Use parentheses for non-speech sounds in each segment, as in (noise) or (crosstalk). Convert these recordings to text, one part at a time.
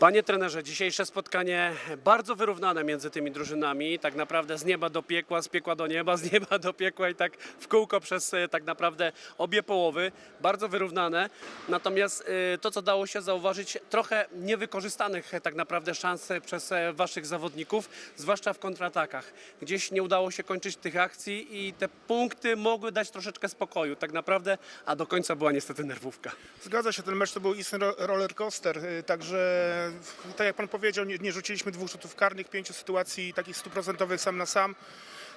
Panie trenerze, dzisiejsze spotkanie bardzo wyrównane między tymi drużynami. Tak naprawdę z nieba do piekła, z piekła do nieba, z nieba do piekła i tak w kółko przez e, tak naprawdę obie połowy. Bardzo wyrównane. Natomiast e, to, co dało się zauważyć, trochę niewykorzystanych e, tak naprawdę szans przez waszych zawodników, zwłaszcza w kontratakach. Gdzieś nie udało się kończyć tych akcji i te punkty mogły dać troszeczkę spokoju tak naprawdę, a do końca była niestety nerwówka. Zgadza się, ten mecz to był istny ro- roller coaster, także tak jak pan powiedział, nie, nie rzuciliśmy dwóch rzutów karnych, pięciu sytuacji takich stuprocentowych sam na sam,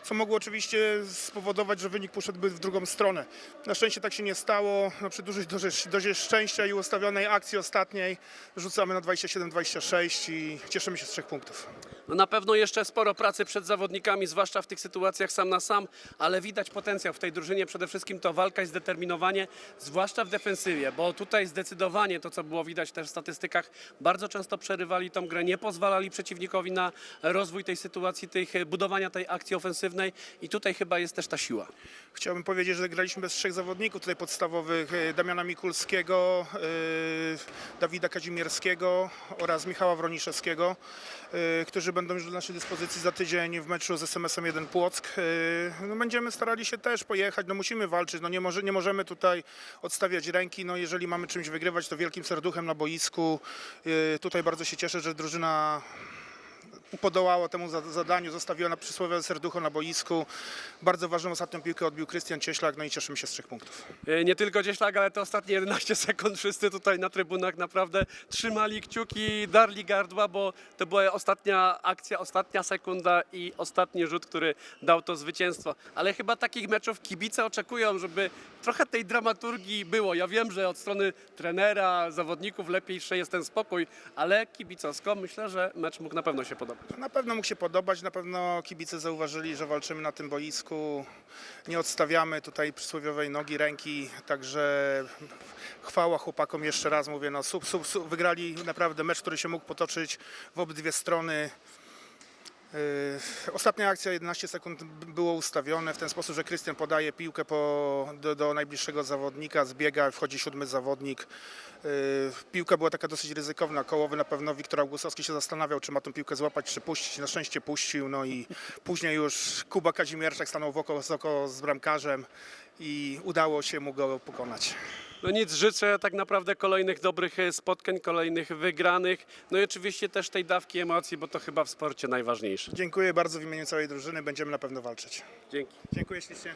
co mogło oczywiście spowodować, że wynik poszedłby w drugą stronę. Na szczęście tak się nie stało, przy dużej dozie, szczęścia i ustawionej akcji ostatniej rzucamy na 27-26 i cieszymy się z trzech punktów. No na pewno jeszcze sporo pracy przed zawodnikami, zwłaszcza w tych sytuacjach sam na sam, ale widać potencjał w tej drużynie. Przede wszystkim to walka i zdeterminowanie, zwłaszcza w defensywie, bo tutaj zdecydowanie to, co było widać też w statystykach, bardzo często przerywali tą grę, nie pozwalali przeciwnikowi na rozwój tej sytuacji, tych, budowania tej akcji i tutaj chyba jest też ta siła. Chciałbym powiedzieć, że graliśmy bez trzech zawodników tutaj podstawowych, e, Damiana Mikulskiego, e, Dawida Kazimierskiego oraz Michała Wroniszewskiego, e, którzy będą już do naszej dyspozycji za tydzień w meczu z SMS-em 1 Płock. No będziemy starali się też pojechać, no musimy walczyć, no nie, może, nie możemy tutaj odstawiać ręki, no jeżeli mamy czymś wygrywać, to wielkim serduchem na boisku. Tutaj bardzo się cieszę, że drużyna podołała temu za- zadaniu, zostawiła na przysłowiowe serducho na boisku. Bardzo ważną ostatnią piłkę odbił Krystian Cieślak, no i cieszymy się z trzech punktów. E, Nie tylko Cieślak, ale te ostatnie 11 (laughs) sekund wszyscy tutaj na trybunach naprawdę trzymali kciuki, darli gardła, bo to była ostatnia akcja, ostatnia sekunda i ostatni rzut, który dał to zwycięstwo. Ale chyba takich meczów kibice oczekują, żeby trochę tej dramaturgii było. Ja wiem, że od strony trenera, zawodników lepiej jest ten spokój, ale kibicowsko myślę, że mecz mógł na pewno się podobać. Na pewno mógł się podobać, na pewno kibice zauważyli, że walczymy na tym boisku, nie odstawiamy tutaj przysłowiowej nogi, ręki, także chwała chłopakom jeszcze raz, mówię, no sub, sub, sub, wygrali naprawdę mecz, który się mógł potoczyć w obydwie strony. Yy, Ostatnia akcja 11 sekund było ustawione w ten sposób, że Krystian podaje piłkę po, do, do najbliższego zawodnika, zbiega, wchodzi siódmy zawodnik. Yy, Piłka była taka dosyć ryzykowna. Kołowy na pewno Wiktor Augustowski się zastanawiał, czy ma tą piłkę złapać, czy puścić. Na szczęście puścił. No i (laughs) później już Kuba Kazimierczak stanął wokół, wysoko z bramkarzem i udało się mu go pokonać. No nic, życzę tak naprawdę kolejnych dobrych e, spotkań, kolejnych wygranych, no i oczywiście też tej dawki emocji, bo to chyba w sporcie najważniejsze. Dziękuję bardzo w imieniu całej drużyny. Będziemy na pewno walczyć. Dzięki. Dziękuję ślicznie.